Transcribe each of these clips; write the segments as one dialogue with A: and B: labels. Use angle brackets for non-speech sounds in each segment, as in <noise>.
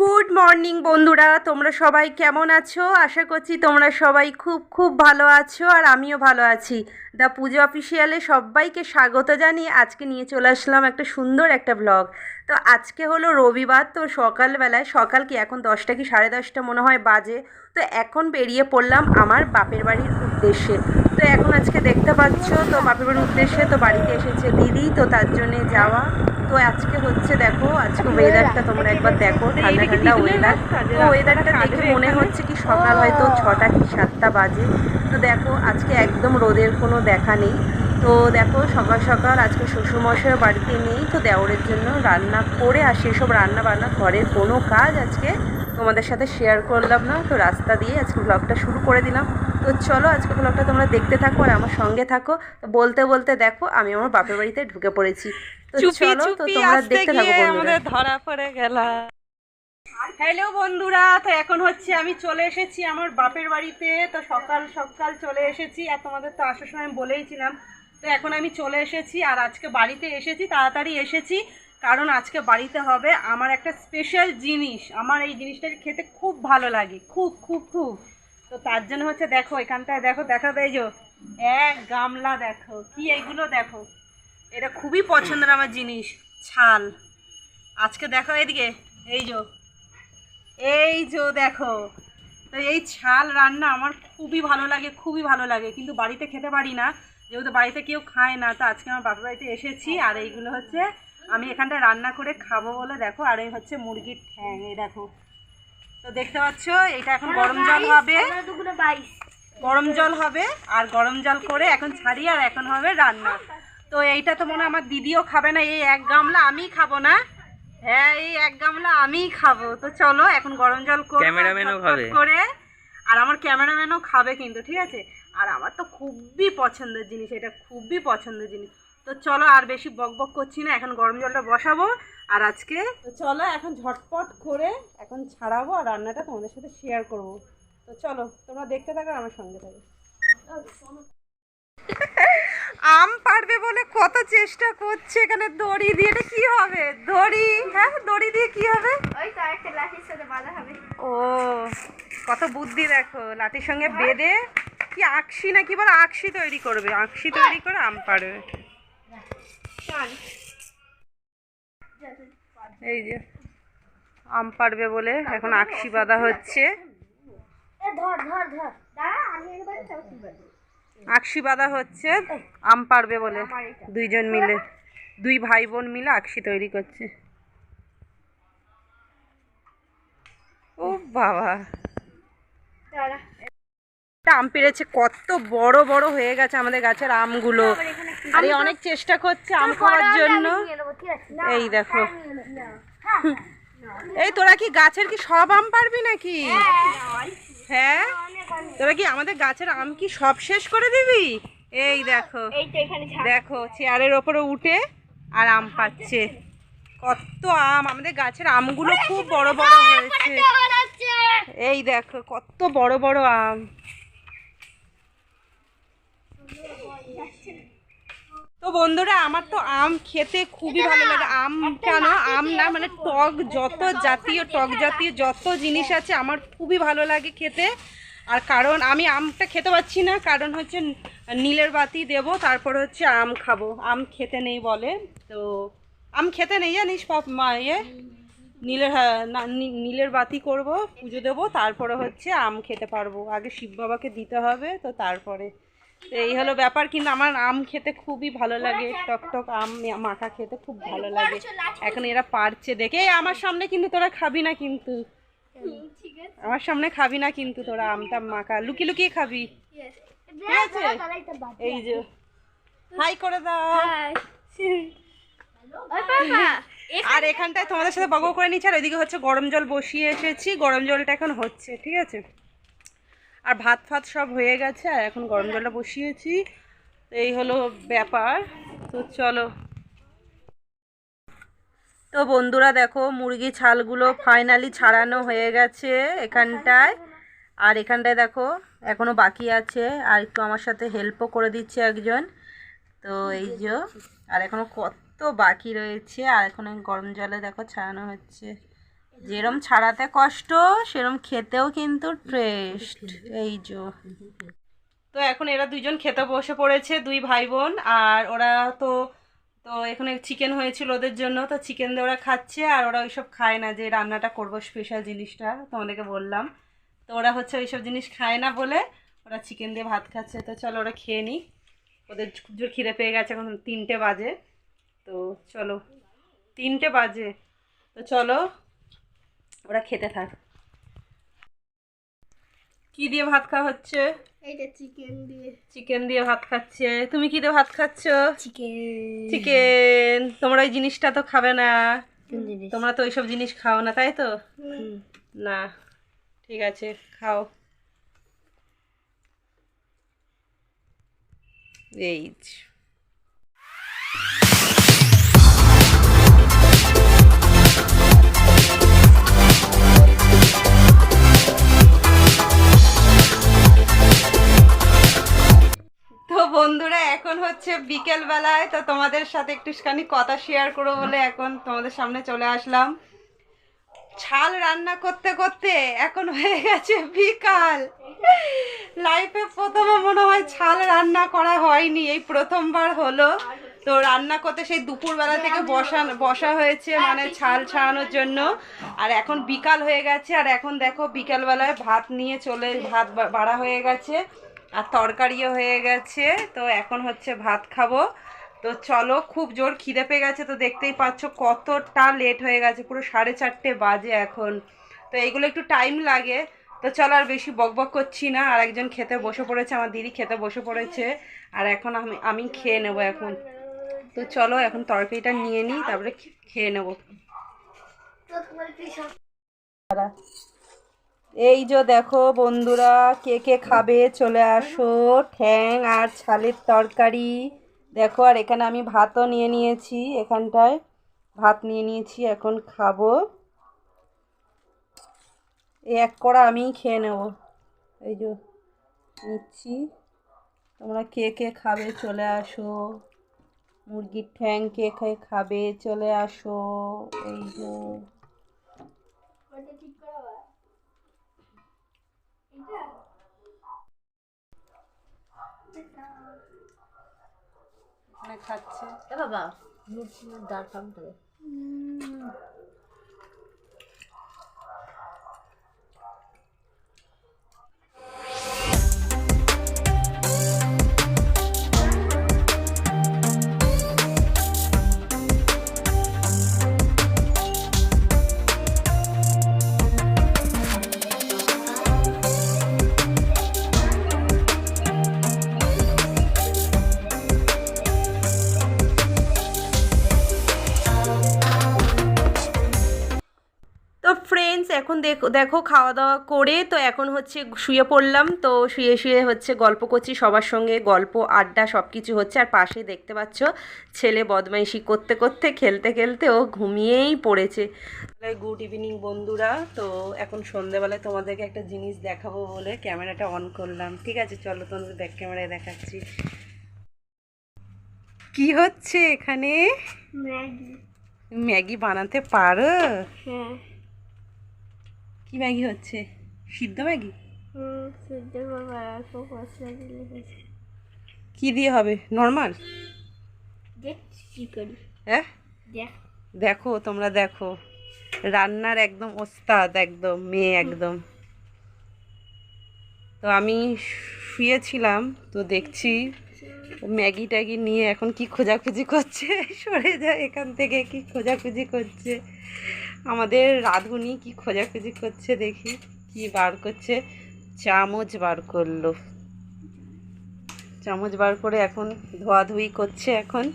A: Good morning বন্ধুরা, তোমরা সবাই কেমন আছো? আশা করছি তোমরা সবাই খুব খুব ভালো আছো আর আমিও ভালো আছি। দ্য পুজো অফিসিয়ালে সবাইকে স্বাগত জানিয়ে আজকে নিয়ে চলে আসলাম একটা সুন্দর একটা ব্লগ তো আজকে হলো রবিবার, তো সকালবেলায়, সকাল কি এখন দশটা কি সাড়ে দশটা মনে হয় বাজে, তো এখন বেরিয়ে পড়লাম আমার বাপের বাড়ির উদ্দেশ্যে। তো এখন আজকে দেখতে পাচ্ছ তো বাপের বাড়ির উদ্দেশ্যে তো বাড়িতে এসেছে দিদি তো তার জন্যে যাওয়া। তো আজকে হচ্ছে দেখো আজকে ওয়েদারটা তোমরা একবার দেখো ঠান্ডা ঠান্ডা ওয়েদার তো ওয়েদারটা দেখে মনে হচ্ছে কি সকাল হয়তো ছটা কি সাতটা বাজে। তো দেখো আজকে একদম রোদের কোনো দেখা নেই। তো দেখো সকাল সকাল আজকে শ্বশুরমশাই বাড়িতে নেই তো দেওরের জন্য রান্না করে আর সেসব রান্না বান্না ঘরের কোনো কাজ আজকে তোমাদের সাথে শেয়ার করলাম না। তো রাস্তা দিয়ে আজকে ব্লগটা শুরু করে দিলাম। তো চলো আজকে ব্লগটা তোমরা দেখতে থাকো আর আমার সঙ্গে থাকো। বলতে বলতে দেখো আমি আমার বাপের বাড়িতে ঢুকে পড়েছি। তো চলো তো তোমরা দেখতে থাকো
B: আমাদের ধরা পড়ে গেলাম
A: হ্যালো বন্ধুরা তো এখন হচ্ছে আমি চলে এসেছি আমার বাপের বাড়িতে। তো সকাল সকাল চলে এসেছি আর তোমাদের তো আসার সময় আমি বলেইছিলাম তো এখন আমি চলে এসেছি আর আজকে বাড়িতে এসেছি তাড়াতাড়ি এসেছি। কারণ আজকে বাড়িতে হবে আমার একটা স্পেশাল জিনিস। আমার এই জিনিসটা খেতে খুব ভালো লাগে খুব খুব খুব। তো তার জন্য হচ্ছে দেখো এখানটায় দেখো, দেখা দেয় যে এক গামলা দেখো, কি এইগুলো দেখো? এটা খুবই পছন্দের আমার জিনিস, ছাল। আজকে দেখো এদিকে, এই যো, এই যে দেখো। তো এই ছাল রান্না আমার খুবই ভালো লাগে, খুবই ভালো লাগে। কিন্তু বাড়িতে খেতে পারি না, যেহেতু বাড়িতে কেউ খায় না, তো আজকে আমার বাপের বাড়িতে এসেছি, আর এইগুলো হচ্ছে আমি এখানটায় রান্না করে খাব বলে দেখো, আর এই হচ্ছে মুরগির ঠ্যাং, এই দেখো। তো দেখতে পাচ্ছ এটা এখন গরম জল হবে। গরম জল হবে আর গরম জল করে এখন ছাড়ি আর এখন হবে রান্না। তো এইটা তো মনে আমার দিদিও খাবে না এই এক গামলা আমিই খাব না। হ্যাঁ এই এক গামলা আমিই খাব। তো চলো এখন গরম জল
B: ক্যামেরাম্যানও খাবে।
A: করে। আর আমার ক্যামেরাম্যানও খাবে কিন্তু ঠিক আছে? আর আমার তো খুবই পছন্দের জিনিস এটা খুবই পছন্দের জিনিস। তো চলো আর বেশি বক বক করছি না এখন গরম জলটা বসাবো। আর আজকে? তো চলো এখন ঝটপট করে এখন ছাড়াবো আর রান্নাটা তোমাদের সাথে শেয়ার করব। তো চলো তোমরা দেখতে থাকো আমার সঙ্গে থাকো। আম পারবে বলে কত চেষ্টা করছে এখানে দড়ি দিয়ে। এটা কি হবে? দড়ি? হ্যাঁ দড়ি দিয়ে কি হবে?
C: ওই তো একটা লাঠির সাথে বাঁধা হবে।
A: ও কত বুদ্ধি দেখো। লাঠির সঙ্গে বেঁধে কি আকশি না কি বলে আকশি তৈরি করবে। আকশি তৈরি করে আম পারবে। এই যে আম পারবে বলে এখন আকশি বাঁধা হচ্ছে। আকশি বাঁধা হচ্ছে আম পারবে বলে। দুইজন মিলে দুই ভাই বোন মিলে আকশি তৈরি করছে। ও বাবা। আম পেরেছে কত বড় বড় হয়ে গেছে আমাদের গাছের আমগুলো। আর অনেক চেষ্টা করছে আম খাওয়ার জন্য। এই দেখো।
C: হ্যাঁ
A: এই তোরা কি গাছের কি সব আম পারবি নাকি? হ্যাঁ তোরা কি আমাদের গাছের আম কি সব শেষ করে দিবি? এই দেখো দেখো চেয়ারের ওপরে উঠে আর আম পাচ্ছে। কত আম আমাদের গাছের আমগুলো খুব বড় বড় হয়েছে। এই দেখো কত বড় বড় আম। তো বন্ধুরা আমার তো আম খেতে খুবই ভালো লাগে। আম কেন? আম না মানে টক যত জাতীয় টক জাতীয় যত জিনিস আছে আমার খুবই ভালো লাগে খেতে। আর কারণ আমি আমটা খেতে পাচ্ছি না কারণ হচ্ছে নীলের বাতি দেব তারপর হচ্ছে আম খাব। আম খেতে নেই বলে। তো আম খেতে নেই জানিস পাপ মা ইয়ে? নীলের হ্যাঁ, নীলের বাতি করব পুজো দেবো তারপরে হচ্ছে আম খেতে পারব। আগে শিব বাবাকে দিতে হবে তো তারপরে এই হলো ব্যাপার কিন্তু আমার আম খেতে খুবই ভালো লাগে। টক টক আম মাখা খেতে খুব ভালো লাগে। এখন এরা পারছে দেখে। আমার সামনে কিন্তু তোরা খাবি না কিন্তু। আমার সামনে খাবি না কিন্তু তোরা আমটা মাখা। লুকিয়ে লুকিয়ে খাবি। ঠিক আছে? এই যে। হাই করে দাও।
C: ওই
A: আর এখানটায় তোমাদের সাথে বগো করে নিচ্ছে। আর ওইদিকে হচ্ছে গরম জল বসিয়ে এসেছি। গরম জলটা এখন হচ্ছে ঠিক আছে? আর ভাত ফাত সব হয়ে গেছে, আর এখন গরম জলটা বসিয়েছি। এই হলো ব্যাপার। তো চলো। তো বন্ধুরা দেখো মুরগি ছালগুলো ফাইনালি ছাড়ানো হয়ে গেছে এখানটায়। আর এখানটায় দেখো এখনও বাকি আছে। আর একটু আমার সাথে হেল্পও করে দিচ্ছে একজন। তো এই যে, আর এখনও কত বাকি রয়েছে। আর এখন গরম জলে দেখো ছাড়ানো হচ্ছে। যেরম ছাড়াতে কষ্ট, সেরম খেতেও কিন্তু টেস্ট এই যে। তো এখন এরা দুইজন খেতে বসে পড়েছে, দুই ভাই বোন আর ওরা তো তো এখানে চিকেন হয়েছিল ওদের জন্য, তো চিকেন দিয়ে ওরা খাচ্ছে, আর ওরা ওইসব খায় না যে রান্নাটা করব স্পেশাল জিনিসটা, তোমাদেরকে বললাম। তো ওরা হচ্ছে ওইসব জিনিস খায় না বলে ওরা চিকেন দিয়ে ভাত খাচ্ছে। তো চলো ওরা খেয়ে নিই ওদের খুব খিদে পেয়ে গেছে, এখন তিনটে বাজে। তো চলো, তিনটে বাজে। তো চলো ওরা খেতে থাক। কি দিয়ে ভাত খাওয়া হচ্ছে?
C: এইটা চিকেন দিয়ে।
A: চিকেন দিয়ে ভাত খাচ্ছে। তুমি কি দিয়ে ভাত খাচ্ছ?
C: চিকেন।
A: চিকেন। তোমরা ওই জিনিসটা তো খাবে না। তোমরা তো ওইসব জিনিস খাও না তাই তো? না। ঠিক আছে খাও। এই বন্ধুরা, এখন হচ্ছে বিকেল বেলায় তো তোমাদের সাথে একটুখানি কথা শেয়ার করব বলে এখন তোমাদের সামনে চলে আসলাম। ছাল রান্না করতে করতে এখন হয়ে গেছে বিকাল। লাইফে প্রথমে মনে হয় ছাল রান্না করা হয়নি, এই প্রথমবার হলো। তো রান্না করতে সেই দুপুরবেলা থেকে বসা বসা হয়েছে মানে ছাল ছাড়ানোর জন্য। আর এখন বিকাল হয়ে গেছে, আর এখন দেখো বিকালবেলায় ভাত নিয়ে চলে, ভাত বাড়া হয়ে গেছে। আর তরকারিও হয়ে গেছে তো এখন হচ্ছে ভাত খাব। তো চলো খুব জোর খিদে পেয়ে গেছে তো দেখতেই পাচ্ছ কতটা লেট হয়ে গেছে পুরো সাড়ে চারটে বাজে এখন। তো এইগুলো একটু টাইম লাগে তো চলো আর বেশি বকবক করছি না আর একজন খেতে বসে পড়েছে আমার দিদি খেতে বসে পড়েছে আর এখন আমি আমি খেয়ে নেব এখন। তো চলো এখন তরকারিটা নিয়ে নিই তারপরে খেয়ে নেব। এই যে দেখো বন্ধুরা, কে কে খাবে চলে আসো। ঠ্যাং আর ছালের তরকারি। দেখো, আর এখানে আমি ভাতও নিয়ে নিয়েছি, এখানটায় ভাত নিয়ে নিয়েছি, এখন খাব। এই এক কড়া আমিই খেয়ে নেব। এই যে নিচ্ছি। তোমরা কে কে খাবে চলে আসো। মুরগির ঠ্যাং কে কে খাবে চলে আসো। এই যে
C: ওটা ঠিক করা এটা
A: এখানে খাচ্ছে।
C: এ বাবা দাঁড় খামটা
A: এখন দেখো দেখো খাওয়া দাওয়া করে তো এখন হচ্ছে শুয়ে পড়লাম। তো শুয়ে শুয়ে হচ্ছে গল্প করছি সবার সঙ্গে গল্প আড্ডা সব কিছু হচ্ছে। আর পাশে দেখতে পাচ্ছ ছেলে বদমাইশি করতে করতে খেলতে খেলতে ও ঘুমিয়েই পড়েছে। গুড ইভিনিং বন্ধুরা। তো এখন সন্ধেবেলায় তোমাদেরকে একটা জিনিস দেখাবো বলে ক্যামেরাটা অন করলাম। ঠিক আছে চলো তোমাদের ব্যাক ক্যামেরায় দেখাচ্ছি। কি হচ্ছে এখানে?
C: ম্যাগি।
A: ম্যাগি বানাতে পারো?
C: হ্যাঁ।
A: কি ম্যাগি হচ্ছে? সিদ্ধ ম্যাগি?
C: মশলা দিলে হয়েছে।
A: কি দিয়ে হবে? নর্মাল? হ্যাঁ
C: দেখো
A: তোমরা দেখো। রান্নার একদম ওস্তাদ একদম মেয়ে একদম। তো আমি শুয়েছিলাম তো দেখছি ম্যাগি ট্যাগি নিয়ে এখন কি খোঁজাখুঁজি করছে? <laughs> সরে যায় এখান থেকে কি খোঁজাখুঁজি করছে? আমাদের রাঁধুনি কি খোঁজাখুঁজি করছে দেখি, কি বার করছে। চামচ বার করল। চামচ বার করে এখন ধোয়াধুয়ি করছে এখন।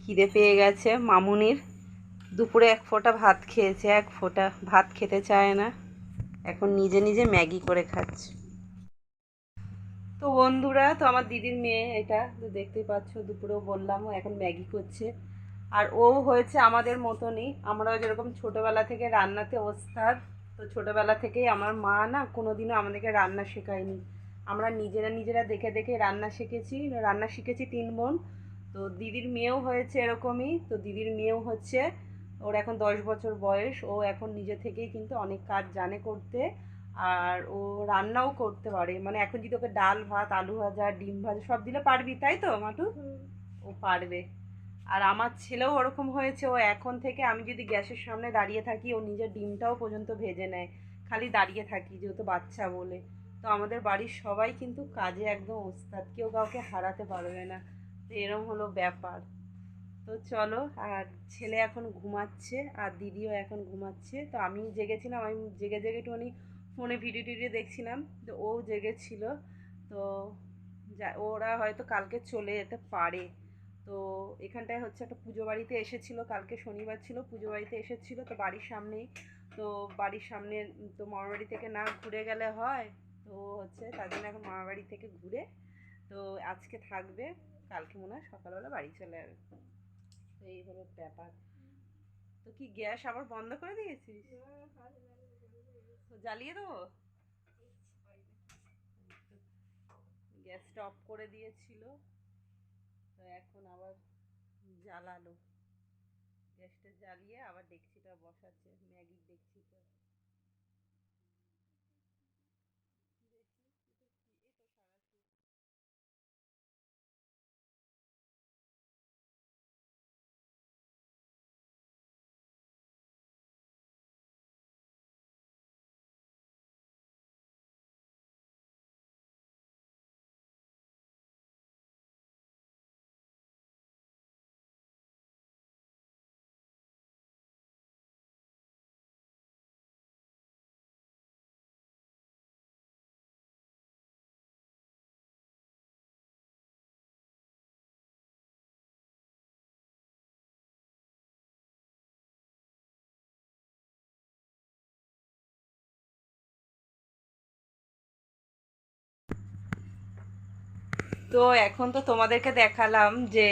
A: খিদে পেয়ে গেছে মামুনির। দুপুরে এক ফোঁটা ভাত খেয়েছে, এক ফোঁটা ভাত খেতে চায় না। এখন নিজে নিজে ম্যাগি করে খাচ্ছে। তো বন্ধুরা, তো আমার দিদির মেয়ে এটা, তো দেখতেই পাচ্ছ, দুপুরেও বললাম এখন ম্যাগি করছে। আর ও হয়েছে আমাদের মতনই। আমরাও যেরকম ছোটোবেলা থেকে রান্নাতে ওস্তাদ তো ছোটোবেলা থেকেই আমার মা না কোনোদিনও আমাদেরকে রান্না শেখায়নি। আমরা নিজেরা নিজেরা দেখে দেখে রান্না শিখেছি রান্না শিখেছি তিন বোন। তো দিদির মেয়েও হয়েছে এরকমই তো দিদির মেয়েও হচ্ছে ওর এখন দশ বছর বয়স ও এখন নিজে থেকেই কিন্তু অনেক কাজ জানে করতে আর ও রান্নাও করতে পারে। মানে এখন যদি ওকে ডাল ভাত আলু ভাজা ডিম ভাজা সব দিলে পারবি তাই তো মাটু? ও পারবে। আর আমার ছেলেও ওরকম হয়েছে, ও এখন থেকে আমি যদি গ্যাসের সামনে দাঁড়িয়ে থাকি, ও নিজের ডিমটাও পর্যন্ত ভেজে নেয়। খালি দাঁড়িয়ে থাকি, যেহেতু বাচ্চা বলে। তো আমাদের বাড়ির সবাই কিন্তু কাজে একদম ওস্তাদ, কেউ কাউকে হারাতে পারবে না। তো এরম হলো ব্যাপার। তো চলো, আর ছেলে এখন ঘুমাচ্ছে, আর দিদিও এখন ঘুমাচ্ছে। তো আমি জেগেছিলাম, আমি জেগে জেগে একটুখানি ফোনে ভিডিও টিডিও দেখছিলাম, তো ও জেগেছিল। তো যা, ওরা হয়তো কালকে চলে যেতে পারে। তো এখানটায় হচ্ছে একটা পুজো বাড়িতে এসেছিল, কালকে শনিবার ছিল, পুজো বাড়িতে এসেছিল তো বাড়ির সামনেই। তো বাড়ির সামনে তো মামার বাড়ি থেকে না ঘুরে গেলে হয়, তো হচ্ছে তার জন্য এখন মামার বাড়ি থেকে ঘুরে তো আজকে থাকবে, কালকে মনে হয় সকালবেলা বাড়ি চলে যাবে। তো এই হলো ব্যাপার। তো কি গ্যাস আবার বন্ধ করে দিয়েছিস? তো জ্বালিয়ে দেবো? গ্যাসটা অফ করে দিয়েছিল। তো এখন আবার জ্বালালো। গ্যাসটা জ্বালিয়ে আবার ডেকচিটা বসাচ্ছে ম্যাগির ডেকচিটা। তো এখন তো তোমাদেরকে দেখালাম যে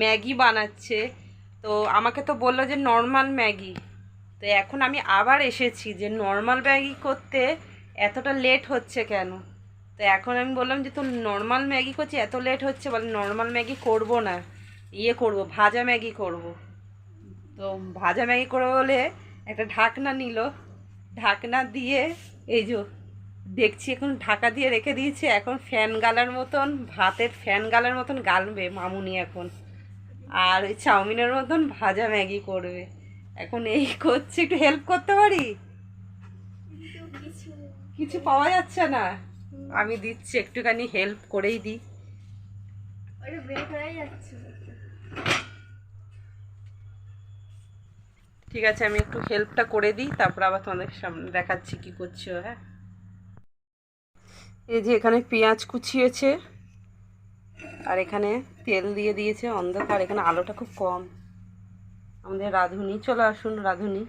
A: ম্যাগি বানাচ্ছে। তো আমাকে তো বলল যে নর্মাল ম্যাগি। তো এখন আমি আবার এসেছি যে নর্মাল ম্যাগি করতে এতটা লেট হচ্ছে কেন? তো এখন আমি বললাম যে তো নর্মাল ম্যাগি করছি, এত লেট হচ্ছে, বলে নর্মাল ম্যাগি করব না। ইয়ে করব, ভাজা ম্যাগি করব। তো ভাজা ম্যাগি করব বলে একটা ঢাকনা নিল। ঢাকনা দিয়ে এই যে দেখছি এখন ঢাকা দিয়ে রেখে দিয়েছি এখন ফ্যান গালার মতন ভাতের ফ্যান গালার মতন গালবে মামুনি এখন। আর ওই চাউমিনের মতন ভাজা ম্যাগি করবে। এখন এই করছে একটু হেল্প করতে পারি? কিছু পাওয়া যাচ্ছে না। আমি দিচ্ছি একটুখানি হেল্প করেই দিই।
C: যাচ্ছে।
A: ঠিক আছে আমি একটু হেল্পটা করে দিই তারপর আবার তোমাদের সামনে দেখাচ্ছি কি করছ হ্যাঁ? এই যে এখানে পেঁয়াজ কুচিয়েছে। আর এখানে তেল দিয়ে দিয়েছে অন্ধকার, এখানে আলোটা খুব কম। আমাদের রাঁধুনি, চলে আসুন রাঁধুনি।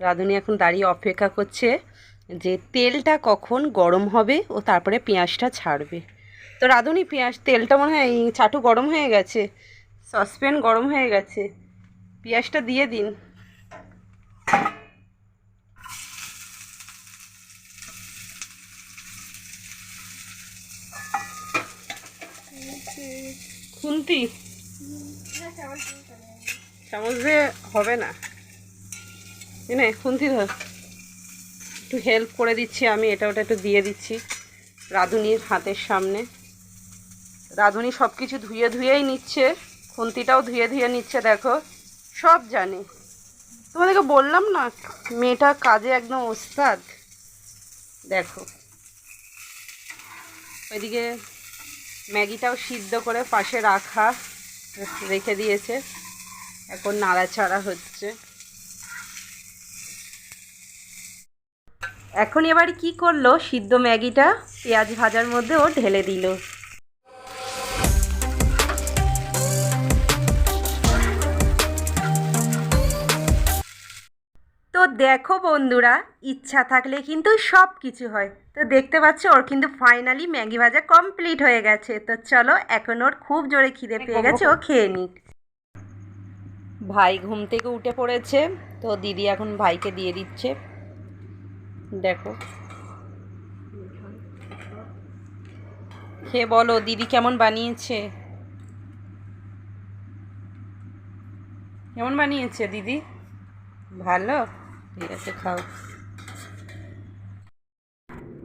A: রাঁধুনি এখন দাঁড়িয়ে অপেক্ষা করছে যে তেলটা কখন গরম হবে ও তারপরে পেঁয়াজটা ছাড়বে। তো রাঁধুনি, পেঁয়াজ, তেলটা মনে হয় চাটু গরম হয়ে গেছে, সসপ্যান গরম হয়ে গেছে। পেঁয়াজটা দিয়ে দিন। খুন্তি? চামচ হবে না। এনে, খুন্তি ধর। একটু হেল্প করে দিচ্ছি আমি, এটা ওটা একটু দিয়ে দিচ্ছি। রাঁধুনির হাতের সামনে। রাঁধুনি সব কিছু ধুয়ে ধুয়েই নিচ্ছে, খুন্তিটাও ধুয়ে ধুয়ে নিচ্ছে, দেখো। সব জানে। তোমাদেরকে বললাম না, মেয়েটা কাজে একদম ওস্তাদ। দেখো। ওইদিকে ম্যাগিটাও সিদ্ধ করে পাশে রাখা রেখে দিয়েছে। এখন নাড়াচাড়া হচ্ছে। এখন এবার কি করল? সিদ্ধ ম্যাগিটা পেঁয়াজ ভাজার মধ্যে ও ঢেলে দিল। তো দেখো বন্ধুরা ইচ্ছা থাকলে কিন্তু সব কিছু হয়। তো দেখতে পাচ্ছ ওর কিন্তু ফাইনালি ম্যাগি ভাজা কমপ্লিট হয়ে গেছে। তো চলো এখন ওর খুব জোরে খিদে পেয়ে গেছে ও খেয়ে নিক। ভাই ঘুম থেকে উঠে পড়েছে তো দিদি এখন ভাইকে দিয়ে দিচ্ছে। দেখো। খেয়ে বলো দিদি কেমন বানিয়েছে? কেমন বানিয়েছে দিদি? ভালো? খাও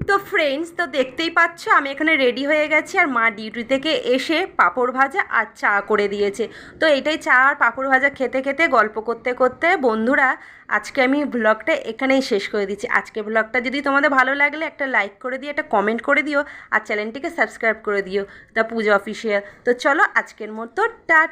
A: তো ফ্রেন্ডস তো দেখতেই পাচ্ছ, আমি এখানে রেডি হয়ে গেছি আর মা ডিউটি থেকে এসে পাঁপড় ভাজা আর চা করে দিয়েছে। তো এটাই চা আর পাঁপড় ভাজা খেতে খেতে, গল্প করতে করতে বন্ধুরা, আজকে আমি ব্লগটা এখানেই শেষ করে দিচ্ছি। আজকে ব্লগটা যদি তোমাদের ভালো লাগলে একটা লাইক করে দিও, একটা কমেন্ট করে দিও আর চ্যানেলটিকে সাবস্ক্রাইব করে দিও দ্য পূজা অফিসিয়াল তো চলো আজকের মতো টাটা